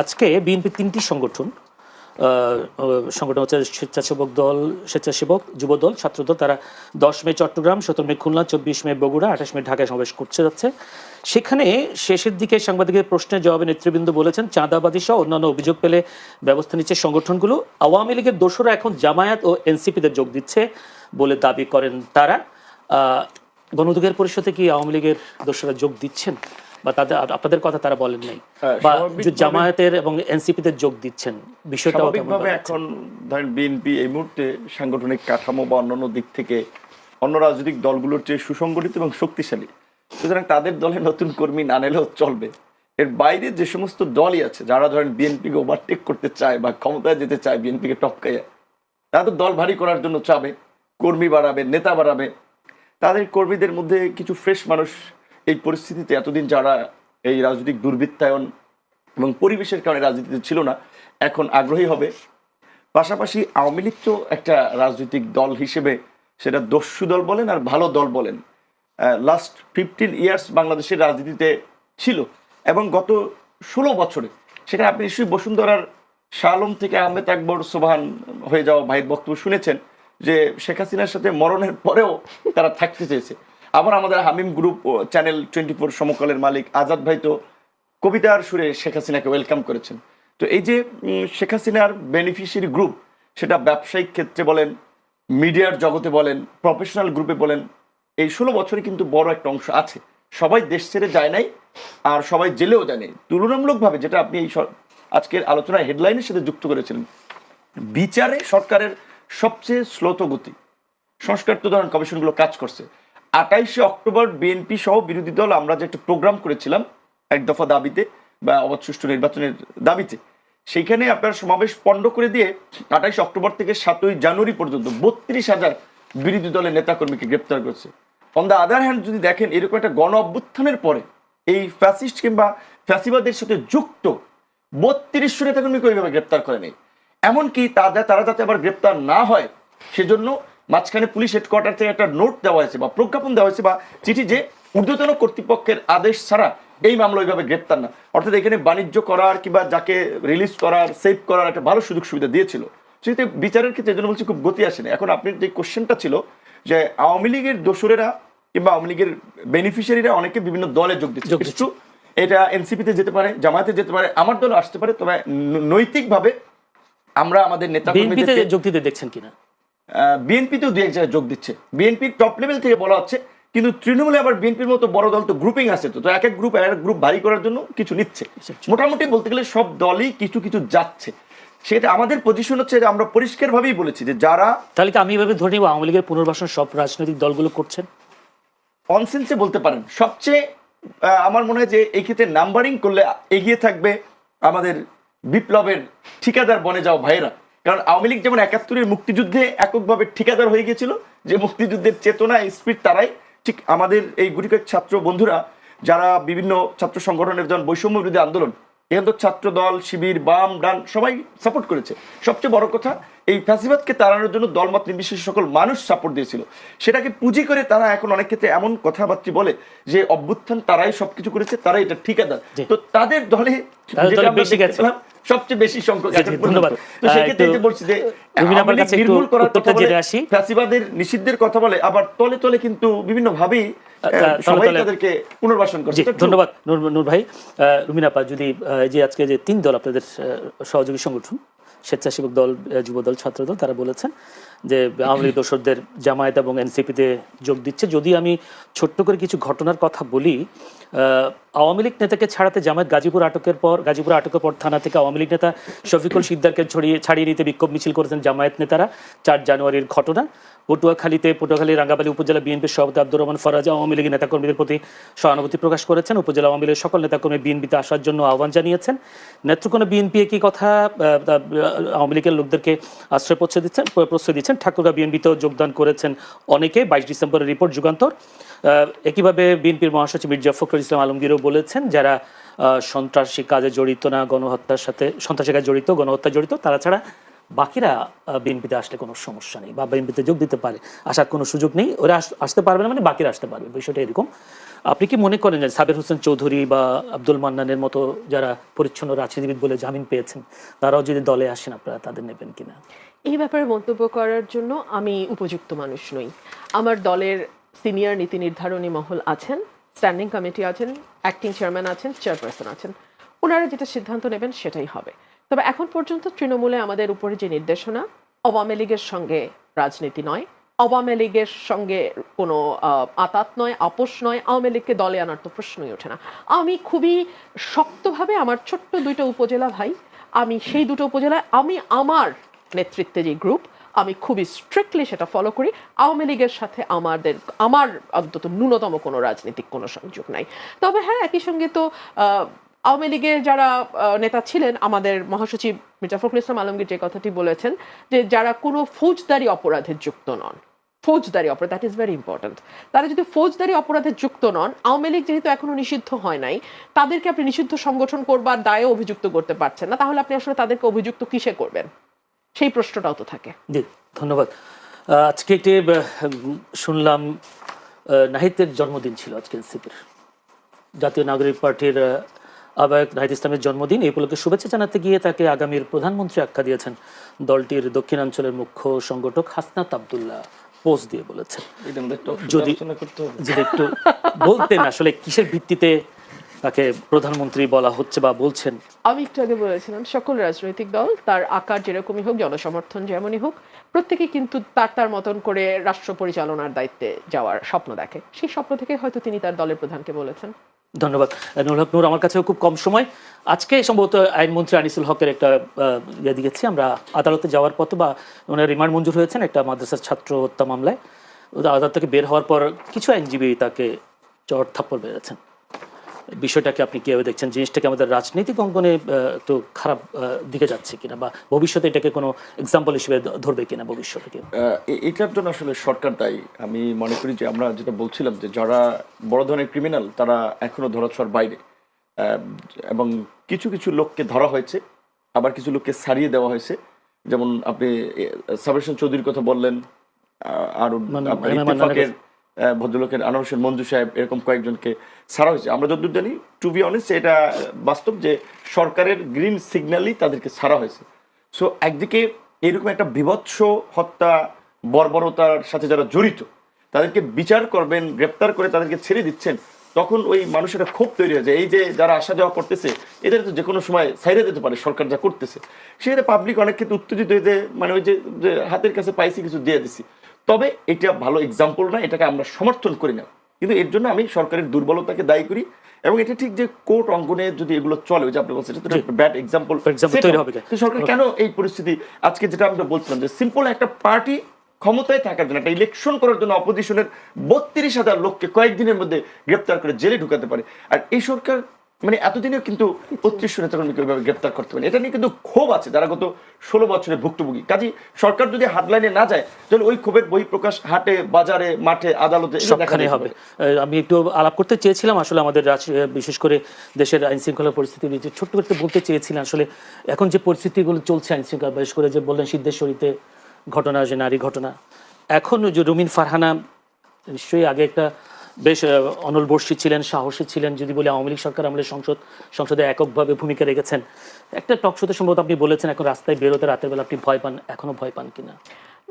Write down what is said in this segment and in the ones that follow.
আজকে বিএনপি তিনটি সংগঠন সংগঠন হচ্ছে স্বেচ্ছাসেবক দল, স্বেচ্ছাসেবক যুব দল ছাত্রদল তারা দশ মে চট্টগ্রাম, সতেরো মে খুলনা, চব্বিশ মে বগুড়া, আঠাশ মে ঢাকায় সমাবেশ করতে যাচ্ছে। সেখানে শেষের দিকে সাংবাদিকের প্রশ্নের জবাবে নেতৃবৃন্দ বলেছেন চাঁদাবাদী সহ অন্যান্য অভিযোগ পেলে ব্যবস্থা নিচ্ছে সংগঠনগুলো। আওয়ামী লীগের দোসরা এখন জামায়াত ও এনসিপিতে যোগ দিচ্ছে বলে দাবি করেন তারা। গণঅধিকার পরিষদে কি আওয়ামী লীগের দোসরা যোগ দিচ্ছেন? বা তাদের আপনাদের কথা তারা বলেন নাই। হ্যাঁ, বা যে জামায়াতের এবং এনসিপিতে যোগ দিচ্ছেন বিষয়টাও এখন ধরেন বিএনপি এই মুহূর্তে সাংগঠনিক কাঠামো বা অন্যান্য দিক থেকে অন্য রাজনৈতিক দলগুলোর চেয়ে সুসংগঠিত এবং শক্তিশালী। সুতরাং তাদের দলে নতুন কর্মী না নিলেও চলবে। এর বাইরে যে সমস্ত দলই আছে যারা ধরেন বিএনপিকে ওভারটেক করতে চায় বা ক্ষমতায় যেতে চায় বিএনপিকে টপকাইয়া তারা তো দল ভারী করার জন্য চাবে কর্মী বাড়াবে নেতা বাড়াবে। তাদের কর্মীদের মধ্যে কিছু ফ্রেশ মানুষ এই পরিস্থিতিতে এতদিন যারা এই রাজনৈতিক দুর্বৃত্তায়ন এবং পরিবেশের কারণে রাজনীতিতে ছিল না, এখন আগ্রহী হবে। পাশাপাশি আওয়ামী লীগ তো একটা রাজনৈতিক দল হিসেবে সেটা দস্যু দল বলেন আর ভালো দল বলেন। লাস্ট ফিফটিন ইয়ার্স বাংলাদেশের রাজনীতিতে ছিল এবং গত ষোলো বছরে সেখানে আপনি নিশ্চয়ই বসুন্ধরার শালম থেকে আহমেদ আকবর, সোবাহান হয়ে যাওয়া ভাইয়ের বক্তব্য শুনেছেন যে শেখ হাসিনার সাথে মরণের পরেও তারা থাকতে চেয়েছে। আবার আমাদের Hameem group channel twenty four সমকালের মালিক আজাদ ভাই তো কবিতার সুরে শেখ হাসিনাকে ওয়েলকাম করেছেন। তো এই যে শেখ হাসিনার বেনিফিশিয়ারি গ্রুপ সেটা ব্যবসায়িক ক্ষেত্রে বলেন, মিডিয়ার জগতে বলেন প্রফেশনাল গ্রুপে বলেন, এই ষোলো বছরে কিন্তু বড় একটা অংশ আছে। সবাই দেশ ছেড়ে যায় নাই আর সবাই জেলেও যায় নাই। তুলনামূলকভাবে যেটা আপনি এই আজকের আলোচনায় হেডলাইনের সাথে যুক্ত করেছিলেন, বিচারে সরকারের সবচেয়ে স্লোত গতি সংস্কার তদন্ত কমিশনগুলো কাজ করছে। আঠাইশে অক্টোবর বিএনপি সহ বিরোধী দল, আমরা যে একটা প্রোগ্রাম করেছিলাম এক দফা দাবিতে বা অবাধ নির্বাচনের দাবিতে, সেইখানে আপনার সমাবেশ পণ্ড করে দিয়ে আঠাইশে অক্টোবর থেকে সাতই জানুয়ারি পর্যন্ত বত্রিশ হাজার বিরোধী দলের নেতাকর্মীকে গ্রেপ্তার করেছে। অন দ্য আদার হ্যান্ড যদি দেখেন, এরকম একটা গণ অভ্যুত্থানের পরে এই ফ্যাসিস্ট কিংবা ফ্যাসিবাদের সাথে যুক্ত বত্রিশশো নেতাকর্মীকে ওইভাবে গ্রেপ্তার করে নেই এমনকি তাদের তারা যাতে আবার গ্রেপ্তার না হয়, সেজন্য মাঝখানে পুলিশ হেডকোয়ার্টার থেকে একটা নোট দেওয়া হয়েছে বা প্রজ্ঞাপন দেওয়া হয়েছে বা চিঠি যে ঊর্ধ্বতন কর্তৃপক্ষের আদেশ ছাড়া এই মামলা ওইভাবে গ্রেপ্তার না। অর্থাৎ এখানে বাণিজ্য করার কিংবা যাকে রিলিজ করার সেভ করার একটা ভালো সুযোগ সুবিধা দিয়েছিল। সেক্ষেত্রে বিচারের ক্ষেত্রে এই জন্য বলছি খুব গতি আসেনি। এখন আপনি যে কোশ্চেনটা ছিল যে আওয়ামী লীগের দোসরেরা কিংবা আওয়ামী লীগের বেনিফিশিয়ারিরা অনেকে বিভিন্ন দলে যোগ দিচ্ছে true, এটা এনসিপিতে যেতে পারে জামায়াতে যেতে পারে আমার দল আসতে পারে তবে নৈতিকভাবে আমরা আমাদের নেতা যোগ দিতে দেখছেন কিনা? বিএনপিতেও দু এক জায়গায় যোগ দিচ্ছে। বিএনপির টপ লেভেল থেকে বলা হচ্ছে কিন্তু তৃণমূলে আবার বিএনপির মতো বড় দল তো গ্রুপিং আছে তো এক এক গ্রুপ এক এক গ্রুপ ভারী করার জন্য কিছু নিচ্ছে। মোটামুটি বলতে গেলে সব দলই কিছু কিছু যাচ্ছে। সেটা আমাদের পজিশন হচ্ছে যে আমরা পরিষ্কারভাবেই বলেছি যে যারা তাহলে কি আমি এভাবে ধরে নিব আওয়ামী লীগের পুনর্বাসন সব রাজনৈতিক দলগুলো করছেন? অনসেন্সে বলতে পারেন। সবচেয়ে আমার মনে হয় যে এই ক্ষেত্রে নাম্বারিং করলে এগিয়ে থাকবে আমাদের বিপ্লবের ঠিকাদার বনে যাও ভাইয়েরা। কারণ আওয়ামী লীগ যেমন একাত্তরের মুক্তিযুদ্ধে এককভাবে ঠিকাদার হয়ে গিয়েছিল, যে মুক্তিযুদ্ধের চেতনা স্পিড তারাই, ঠিক আমাদের এই গুটি কয়েক ছাত্র বন্ধুরা, যারা বিভিন্ন ছাত্র সংগঠনের যেমন বৈষম্য বিরোধী আন্দোলন এখান তো ছাত্র দল, শিবির, বাম, ডান, সবাই সাপোর্ট করেছে। সবচেয়ে বড় কথা এই ফ্যাসিবাদকে তাড়ানোর জন্য দলমত নির্বিশেষে সকল মানুষ সাপোর্ট দিয়েছিল সেটাকে পুঁজি করে তারা এখন অনেক ক্ষেত্রে এমন কথাবার্তা বলে যে অভ্যুত্থান তারাই সবকিছু করেছে তারাই এটা ঠিকাদার তো তাদের দলে সবচেয়ে বেশি সংখ্যক। ধন্যবাদ। তো সেক্ষেত্রে বলছি যে নির্মূল করার কথা বলে, ফ্যাসিবাদের নিষিদ্ধের কথা বলে আবার তলে তলে কিন্তু বিভিন্ন ভাবেই সবাই তাদেরকে পুনর্বাসন করছে। ধন্যবাদ নূর ভাই আহ, রুমিন আপা যদি এই যে আজকে যে তিন দল আপনাদের সহযোগী সংগঠন স্বেচ্ছাসেবক দল যুবদল যুব দল ছাত্র দল তারা বলেছেন যে আওয়ামী লীগ দোসরদের জামায়াত এবং এনসিপিতে যোগ দিচ্ছে। যদি আমি ছোট্ট করে কিছু ঘটনার কথা বলি আওয়ামী লীগ নেতাকে ছাড়াতে জামায়াত গাজীপুর আটকের পর, গাজীপুর আটকের পর থানা থেকে আওয়ামী লীগ নেতা শফিকুল সিদ্দারকে ছড়িয়ে, ছাড়িয়ে নিতে বিক্ষোভ মিছিল করেছেন জামায়াত নেতারা চার জানুয়ারির ঘটনা। পটুয়াখালীতে পটুয়াখালী রাঙ্গাবালী উপজেলা বিএনপির সভাপতি আব্দুর রহমান ফরাজ আওয়ামী লীগের নেতাকর্মীদের প্রতি সহানুভূতি প্রকাশ করেছেন। উপজেলা আওয়ামী লীগের সকল নেতাকর্মী বিএনপিতে আসার জন্য আহ্বান জানিয়েছেন। নেত্রকোনা বিএনপি একই কথা আওয়ামী লীগের লোকদেরকে আশ্রয় প্রশ্রয় দিচ্ছেন প্রশ্রয় দিচ্ছেন? ঠাকুরগা বিএনপিতেও যোগদান করেছেন অনেকে, বাইশ ডিসেম্বরের রিপোর্ট যুগান্তর। একইভাবে বিএনপির মহাসচিব মির্জা ফখরুল ইসলাম আলমগীরও বলেছেন, যারা সন্ত্রাসী কাজে জড়িত না, গণহত্যার সাথে, সন্ত্রাসী কাজে জড়িত গণহত্যা জড়িত, তারা ছাড়া বাকিরা বিএনপিতে আসলে কোনো সমস্যা নেই বা বিএনপিতে যোগ দিতে পারে, আসার কোনো সুযোগ নেই। ওরা আসতে পারবে না মানে বাকিরা আসতে পারবে, বিষয়টা এরকম। আপনি কি মনে করেন যে সাবের হোসেন চৌধুরী বা আব্দুল মান্নানের মতো যারা পরিচ্ছন্ন রাজনীতিবিদ বলে জামিন পেয়েছেন, তারাও যদি দলে আসেন, আপনারা তাদের নেবেন কিনা? এই ব্যাপারে মন্তব্য করার জন্য আমি উপযুক্ত মানুষ নই। আমার দলের সিনিয়র নীতি নির্ধারণী মহল আছেন, স্ট্যান্ডিং কমিটি আছেন, অ্যাক্টিং চেয়ারম্যান আছেন, চেয়ারপারসন আছেন। ওনারা যেটা সিদ্ধান্ত নেবেন সেটাই হবে। তবে এখন পর্যন্ত তৃণমূলে আমাদের উপরে যে নির্দেশনা, আওয়ামী লীগের সঙ্গে রাজনীতি নয়, আওয়ামী লীগের সঙ্গে কোনো আতাত নয়, আপোষ নয়, আওয়ামী লীগকে দলে আনার তো প্রশ্নই ওঠে না। আমি খুবই শক্তভাবে আমার ছোট্ট দুইটা উপজেলা ভাই, আমি সেই দুটো উপজেলায়, আমি আমার নেতৃত্বে যে গ্রুপ আমি খুবই স্ট্রিক্টলি সেটা ফলো করি। আওয়ামী লীগের সাথে আমাদের, আমার অন্তত ন্যূনতম কোনো রাজনৈতিক কোনো সংযোগ নাই। তবে হ্যাঁ একই সঙ্গে তো আওয়ামী লীগের যারা নেতা ছিলেন আমাদের মহাসচিব মির্জা ফখরুল ইসলাম আলমগীর যে কথাটি বলেছেন যে যারা কোনো ফৌজদারি অপরাধে যুক্ত নন ফৌজদারি অপরাধ দ্যাট ইজ ভেরি ইম্পর্ট্যান্ট তারা যদি ফৌজদারি অপরাধে যুক্ত নন আওয়ামী লীগ যেহেতু এখনও নিষিদ্ধ হয় নাই তাদেরকে আপনি নিষিদ্ধ সংগঠন করবার দায়ে অভিযুক্ত করতে পারছেন না তাহলে আপনি আসলে তাদেরকে অভিযুক্ত কিসে করবেন? সেই প্রশ্নটাও তো থাকে। জি ধন্যবাদ। আজকে একটি শুনলাম আহ, নাহিদের জন্মদিন ছিল আজকে এনসিপির। জাতীয় নাগরিক পার্টির আহ, আহ্বায়ক নাহিদ ইসলামের জন্মদিন এই উপলক্ষে শুভেচ্ছা জানাতে গিয়ে তাকে আগামীর প্রধানমন্ত্রী আখ্যা দিয়েছেন। দলটির দক্ষিণাঞ্চলের মুখ্য সংগঠক হাসনাত আবদুল্লাহ পোস্ট দিয়ে বলেছেন। যদি- আলোচনা করতে হবে। যদি একটু বলতেন আসলে কিসের ভিত্তিতে তাকে প্রধানমন্ত্রী বলা হচ্ছে বা বলছেন? আমি একটু আগে বলেছিলাম সকল রাজনৈতিক দল তার আকার যেরকমই হোক জনসমর্থন যেমনই হোক প্রত্যেকে কিন্তু তার তার মতন করে রাষ্ট্র পরিচালনার দায়িত্বে যাওয়ার স্বপ্ন দেখে। সেই স্বপ্ন থেকে হয়তো তিনি তার দলের প্রধানকে বলেছেন। ধন্যবাদ। নুরুল হক নূর, আমার কাছেও খুব কম সময়। আজকে সম্ভবত আইনমন্ত্রী আনিসুল হকের একটা ইয়ে দিয়েছি। আমরা আদালতে যাওয়ার পথে বা ওনার রিমান্ড মঞ্জুর হয়েছেন একটা মাদ্রাসার ছাত্র হত্যা মামলায়। আদালত থেকে বের হওয়ার পর কিছু আইনজীবী তাকে চর থাপ্পড় বেড়েছেন বিষয়টাকে আপনি কীভাবে দেখছেন? জিনিসটাকে আমাদের রাজনৈতিক অঙ্গনে একটু খারাপ দিকে যাচ্ছে কিনা বা ভবিষ্যতে এটাকে কোনো এক্সাম্পল হিসেবে ধরবে কিনা ভবিষ্যতে? এটার জন্য আসলে সরকার দায়ী। আমি মনে করি যে আমরা যেটা বলছিলাম যে যারা বড় ধরনের ক্রিমিনাল তারা এখনও ধরাছোঁয়ার বাইরে। এবং কিছু কিছু লোককে ধরা হয়েছে আবার কিছু লোককে সারিয়ে দেওয়া হয়েছে। যেমন আপনি সাবেশন চৌধুরীর কথা বললেন আর ভদ্রলোকের আনোয়ার মঞ্জু সাহেব এরকম কয়েকজনকে ছাড়া হয়েছে। আমরা যতদূর জানি টু বি অনেস্ট এটা বাস্তব যে সরকারের গ্রিন সিগন্যালই তাদেরকে ছাড়া হয়েছে। সো একদিকে এরকম একটা বিভৎস হত্যা, বর্বরতার সাথে যারা জড়িত, তাদেরকে বিচার করবেন, গ্রেপ্তার করে তাদেরকে ছেড়ে দিচ্ছেন, তখন ওই মানুষের ক্ষোভ তৈরি হয়ে যায়। এই যে যারা আসা যাওয়া করতেছে, এদের তো যে কোনো সময় সাইরে দিতে পারে, সরকার যা করতেছে। সেক্ষেত্রে পাবলিক অনেক ক্ষেত্রে উত্তেজিত হয়ে মানে ওই যে হাতের কাছে পাইছি কিছু দিয়ে দিছি। তবে এটা ভালো এক্সাম্পল না এটাকে আমরা সমর্থন করি না। কিন্তু এর জন্য আমি সরকারের দুর্বলতাকে দায়ী করি এবং এটা ঠিক যে কোর্ট অঙ্গনে যদি এগুলো চলে যে আপনি বলছেন এটা ব্যাড এক্সাম্পল হবে। সরকার কেন এই পরিস্থিতি? আজকে যেটা আমরা বলছিলাম যে সিম্পল একটা পার্টি ক্ষমতায় থাকার জন্য একটা ইলেকশন করার জন্য অপোজিশনের বত্রিশ হাজার লোককে কয়েকদিনের মধ্যে গ্রেপ্তার করে জেলে ঢুকাতে পারে। আর এই সরকার মানে এতদিনেও কিন্তু বত্রিশ নেতাকর্মীকে ওইভাবে গ্রেপ্তার করতে পারে এটা নিয়ে কিন্তু ক্ষোভ আছে যারা গত ষোলো বছরের ভুক্তভোগী। কাজী সরকার যদি হাটলাইনে না যায় তাহলে ওই ক্ষোভের বহিঃপ্রকাশ হাটে বাজারে মাঠে আদালতে সবখানে হবে। আমি একটু আলাপ করতে চেয়েছিলাম আসলে আমাদের বিশেষ করে দেশের আইন শৃঙ্খলা পরিস্থিতি নিয়ে ছোট্ট করে একটু বলতে চেয়েছিলাম আসলে এখন যে পরিস্থিতিগুলো চলছে আইন শৃঙ্খলা বিশেষ করে যে বললেন সিদ্ধেশ্বরীতে ঘটনা যে নারী ঘটনা। এখন যে রুমিন ফারহানা নিশ্চয়ই আগে একটা বেশ অনল বর্ষী ছিলেন, সাহসী ছিলেন, যদি বলি আওয়ামী লীগ সরকার আমলে সংসদ, সংসদে এককভাবে ভূমিকা রেখেছেন। একটা টকশোতে সম্ভবত আপনি বলেছেন, এখন রাস্তায় বেরোতে রাতের বেলা আপনি ভয় পান, এখনও ভয় পান কিনা?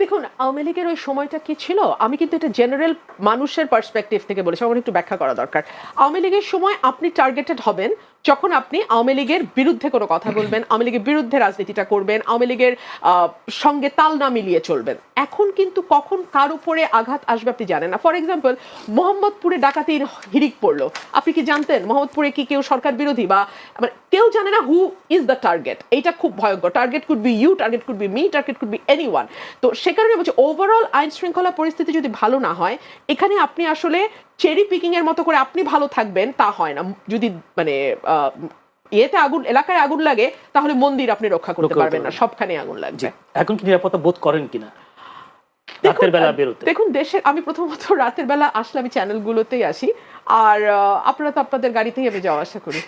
দেখুন, আওয়ামী লীগের ওই সময়টা কি ছিল? আমি কিন্তু এটা জেনারেল মানুষের পার্সপেক্টিভ থেকে বলেছি, আমার একটু ব্যাখ্যা করা দরকার। আওয়ামী লীগের সময় আপনি টার্গেটেড হবেন যখন আপনি আওয়ামী লীগের বিরুদ্ধে কোনো কথা বলবেন, আওয়ামী লীগের বিরুদ্ধে রাজনীতিটা করবেন, আওয়ামী লীগের সঙ্গে তাল না মিলিয়ে চলবেন, এখন কিন্তু কখন কার উপরে আঘাত আসবে আপনি জানেন না। ফর এক্সাম্পল মোহাম্মদপুরে ডাকাতির হিরিক পড়ল। আপনি কি জানতেন মোহাম্মদপুরে কি কেউ সরকার বিরোধী বা মানে কেউ জানে না হু ইজ দ্য টার্গেট এইটা খুব ভয়ঙ্কর। Target could be you target could be me target could be anyone তো সে কারণে বলছি ওভারঅল আইন শৃঙ্খলা পরিস্থিতি যদি ভালো না হয়, এখানে আপনি আসলে চেরি পিকিং এর মতো করে আপনি ভালো থাকবেন তা হয় না। যদি মানে ইয়েতে আগুন এলাকায় আগুন লাগে তাহলে মন্দির আপনি রক্ষা করতে পারবেন না সবখানে আগুন লাগবে। এখন কি নিরাপত্তা বোধ করেন কিনা? রাতের বেলা বেরোতে। দেখুন দেশে আমি প্রথমত রাতের বেলা আসলে আমি চ্যানেলগুলোতেই আসি। আর আপনারা তো আপনাদের গাড়িতেই আমি যাওয়া আসা করি।